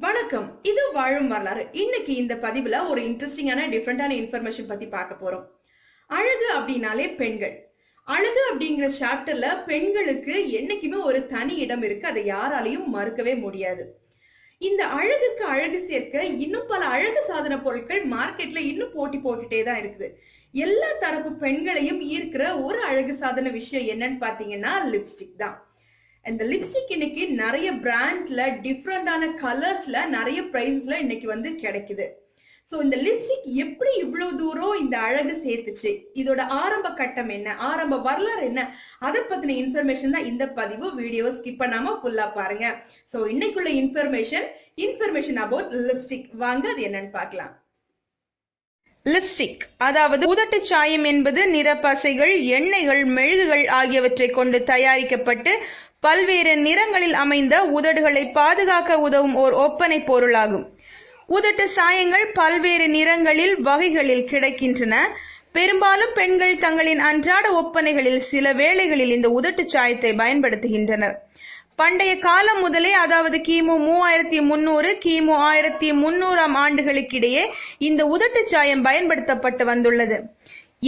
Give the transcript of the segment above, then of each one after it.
வணக்கம். இது வாழும் வரலாறு. இன்னைக்கு இந்த பதிவுல ஒரு இன்ட்ரெஸ்டிங்கான டிஃப்ரெண்டான இன்ஃபர்மேஷன் பத்தி பார்க்க போறோம். அழகு அப்படின்னாலே பெண்கள். அழகு அப்படிங்கிற சாப்டர்ல பெண்களுக்கு என்னைக்குமே ஒரு தனி இடம் இருக்கு. அதை யாராலையும் மறுக்கவே முடியாது. இந்த அழகுக்கு அழகு சேர்க்க இன்னும் பல அழகு சாதன பொருட்கள் மார்க்கெட்ல இன்னும் போட்டி போட்டுட்டே தான் இருக்குது. எல்லா தரப்பு பெண்களையும் ஈர்க்கிற ஒரு அழகு சாதன விஷயம் என்னன்னு பாத்தீங்கன்னா லிப்ஸ்டிக் தான். இந்த லிப்ஸ்டிக் இன்னைக்கு நிறைய பிராண்ட்ல டிஃப்ரெண்டான கலர்ஸ்ல நிறைய பிரைஸ்ல இன்னைக்கு வந்து கிடைக்குது. ஸோ இந்த லிப்ஸ்டிக் எப்படி இவ்வளவு தூரம் இந்த அழகு சேர்த்துச்சு? இதோட ஆரம்ப கட்டம் என்ன? ஆரம்ப வரலாறு என்ன? அதை பத்தின இன்ஃபர்மேஷன் தான் இந்த பதிவு. வீடியோ ஸ்கிப் பண்ணாம ஃபுல்லா பாருங்க. ஸோ இன்னைக்குள்ள இன்ஃபர்மேஷன் இன்ஃபர்மேஷன் அபவுட் லிப்ஸ்டிக் வாங்க அது என்னன்னு பார்க்கலாம். லிப்ஸ்டிக் அதாவது உதட்டு சாயம் என்பது நிறப்பசைகள் எண்ணெய்கள் மெழுகுகள் ஆகியவற்றை கொண்டு தயாரிக்கப்பட்டு பல்வேறு நிறங்களில் அமைந்த உதடுகளை பாதுகாக்க உதவும் ஓர் ஒப்பனை பொருளாகும். உதட்டு சாயங்கள் பல்வேறு நிறங்களில் வகைகளில் கிடைக்கின்றன. பெரும்பாலும் பெண்கள் தங்களின் அன்றாட ஒப்பனைகளில் சில வேளைகளில் இந்த உதட்டு சாயத்தை பயன்படுத்துகின்றனர். பண்டைய காலம் முதலே அதாவது கிமு மூவாயிரத்தி முன்னூறு கிமு ஆயிரத்தி முன்னூறாம் ஆண்டுகளுக்கிடையே இந்த உதட்டு சாயம் பயன்படுத்தப்பட்டு வந்துள்ளது.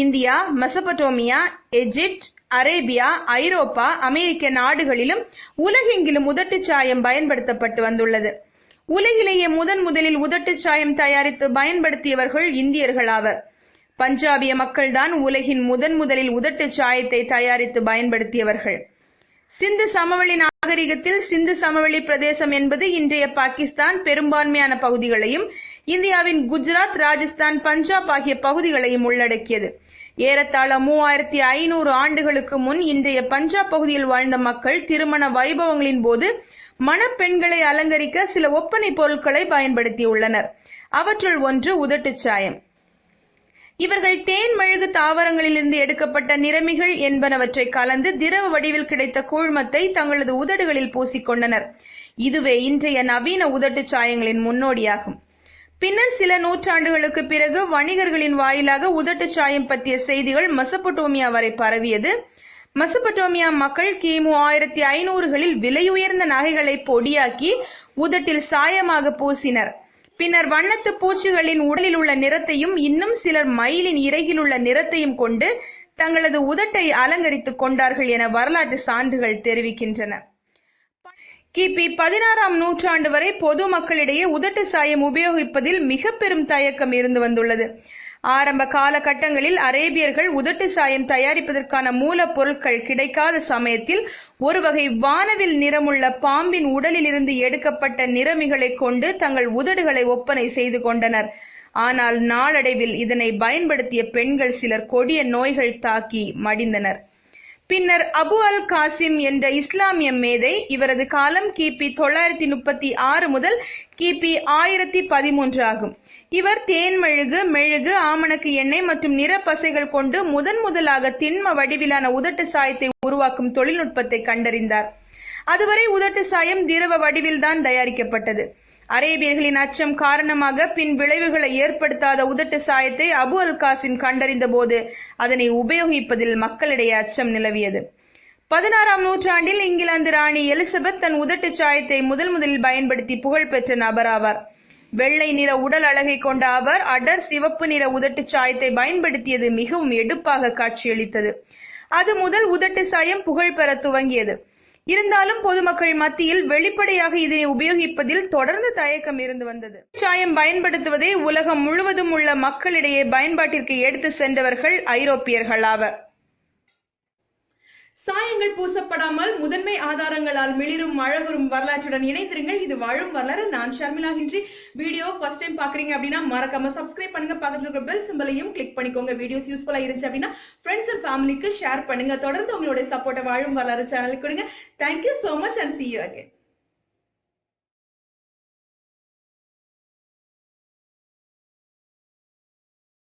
India Mesopotamia Egypt Arabia Europe அமெரிக்க நாடுகளிலும் உலகெங்கிலும் உதட்டு சாயம் பயன்படுத்தப்பட்டு வந்துள்ளது. உலகிலேயே முதன் முதலில் உதட்டு சாயம் தயாரித்து பயன்படுத்தியவர்கள் இந்தியர்கள் ஆவர். பஞ்சாபிய மக்கள்தான் உலகின் முதன் முதலில் உதட்டு சாயத்தை தயாரித்து பயன்படுத்தியவர்கள். சிந்து சமவெளி நாகரிகத்தில் சிந்து சமவெளி பிரதேசம் என்பது இன்றைய பாகிஸ்தான் பெரும்பான்மையான பகுதிகளையும் இந்தியாவின் குஜராத் ராஜஸ்தான் பஞ்சாப் ஆகிய பகுதிகளையும் உள்ளடக்கியது. ஏறத்தாழ மூவாயிரத்தி ஐநூறு ஆண்டுகளுக்கு முன் இன்றைய பஞ்சாப் பகுதியில் வாழ்ந்த மக்கள் திருமண வைபவங்களின் போது மணப்பெண்களை அலங்கரிக்க சில ஒப்பனை பொருட்களை பயன்படுத்தியுள்ளனர். அவற்றுள் ஒன்று உதட்டுச் சாயம். இவர்கள் தேன் மெழுகு தாவரங்களிலிருந்து எடுக்கப்பட்ட நிறமிகள் என்பனவற்றை கலந்து திரவ வடிவில் கிடைத்த கூழ்மத்தை தங்களது உதடுகளில் பூசிக்கொண்டனர் இதுவே இன்றைய நவீன உதட்டுச் சாயங்களின் முன்னோடியாகும். பின்னர் சில நூற்றாண்டுகளுக்கு பிறகு வணிகர்களின் வாயிலாக உதட்டு சாயம் பற்றிய செய்திகள் மசப்பட்டோமியா வரை பரவியது. மசப்பட்டோமியா மக்கள் கிமு ஆயிரத்தி ஐநூறுகளில் விலையுயர்ந்த நகைகளை பொடியாக்கி உதட்டில் சாயமாக பூசினர். பின்னர் வண்ணத்து பூச்சிகளின் உடலில் உள்ள நிறத்தையும் இன்னும் சிலர் மயிலின் இறகில் உள்ள நிறத்தையும் கொண்டு தங்களது உதட்டை அலங்கரித்துக் கொண்டார்கள் என வரலாற்று சான்றுகள் தெரிவிக்கின்றன. கிபி பதினாறாம் நூற்றாண்டு வரை பொது மக்களிடையே உதட்டு சாயம் உபயோகிப்பதில் மிக பெரும் தயக்கம் இருந்து வந்துள்ளது. ஆரம்ப காலகட்டங்களில் அரேபியர்கள் உதட்டு சாயம் தயாரிப்பதற்கான மூலப்பொருட்கள் கிடைக்காத சமயத்தில் ஒரு வகை வானவில் நிறமுள்ள பாம்பின் உடலிலிருந்து எடுக்கப்பட்ட நிறமிகளை கொண்டு தங்கள் உதடுகளை ஒப்பனை செய்து கொண்டனர். ஆனால் நாளடைவில் இதனை பயன்படுத்திய பெண்கள் சிலர் கொடிய நோய்கள் தாக்கி மடிந்தனர். பின்னர் அபு அல் காசிம் என்ற இஸ்லாமிய மேதை இவரது காலம் கிபி தொள்ளாயிரத்தி முப்பத்தி ஆறு முதல் கிபி ஆயிரத்தி பதிமூன்று ஆகும். இவர் தேன் மெழுகு மெழுகு ஆமணக்கு எண்ணெய் மற்றும் நிறப்பசைகள் கொண்டு முதன் முதலாக திண்ம வடிவிலான உதட்டு சாயத்தை உருவாக்கும் தொழில்நுட்பத்தை கண்டறிந்தார். அதுவரை உதட்டு சாயம் திரவ வடிவில்தான் தயாரிக்கப்பட்டது. அரேபியர்களின் அச்சம் காரணமாக பின் விளைவுகளை ஏற்படுத்தாத உதட்டு சாயத்தை அபு அல் காசிம் கண்டறிந்த போது அதனை உபயோகிப்பதில் மக்களிடையே அச்சம் நிலவியது. பதினாறாம் நூற்றாண்டில் இங்கிலாந்து ராணி எலிசபெத் தன் உதட்டு சாயத்தை முதல் முதலில் பயன்படுத்தி புகழ்பெற்ற நபராவார் வெள்ளை நிற உடல் அழகை கொண்ட அவர் அடர் சிவப்பு நிற உதட்டு சாயத்தை பயன்படுத்தியது மிகவும் எடுப்பாக காட்சியளித்தது. அது முதல் உதட்டு சாயம் புகழ் பெற துவங்கியது. இருந்தாலும் பொதுமக்கள் மத்தியில் வெளிப்படையாக இதனை உபயோகிப்பதில் தொடர்ந்து தயக்கம் இருந்து வந்தது. சாயம் பயன்படுத்துவதை உலகம் முழுவதும் உள்ள மக்களிடையே பயன்பாட்டிற்கு எடுத்து சென்றவர்கள் ஐரோப்பியர்கள் ஆவர் பூசப்படாமல் முதன்மை ஆதாரங்களால் மிளிரும் அழகுறும் வரலாற்றுடன் இணைந்திருங்கள். இது வாழும் வரலாறு. நான் Sharmila Henry. Video first time பாக்குறீங்க அப்படின்னா மறக்காம சப்ஸ்கிரைப் பண்ணுங்க. பக்கத்துல இருக்கிற பெல் சிம்பிளையும் கிளிக் பண்ணிக்கோங்க. வீடியோஸ் யூஸ்ஃபுல்லா இருந்துச்சு அப்படின்னா ஃப்ரெண்ட்ஸ் அண்ட் ஃபேமிலிக்கு ஷேர் பண்ணுங்க. தொடர்ந்து உங்களுடைய சப்போர்ட்டை வாழும் வரலாறு சேனலுக்கு கொடுங்க. Thank you so much and see you again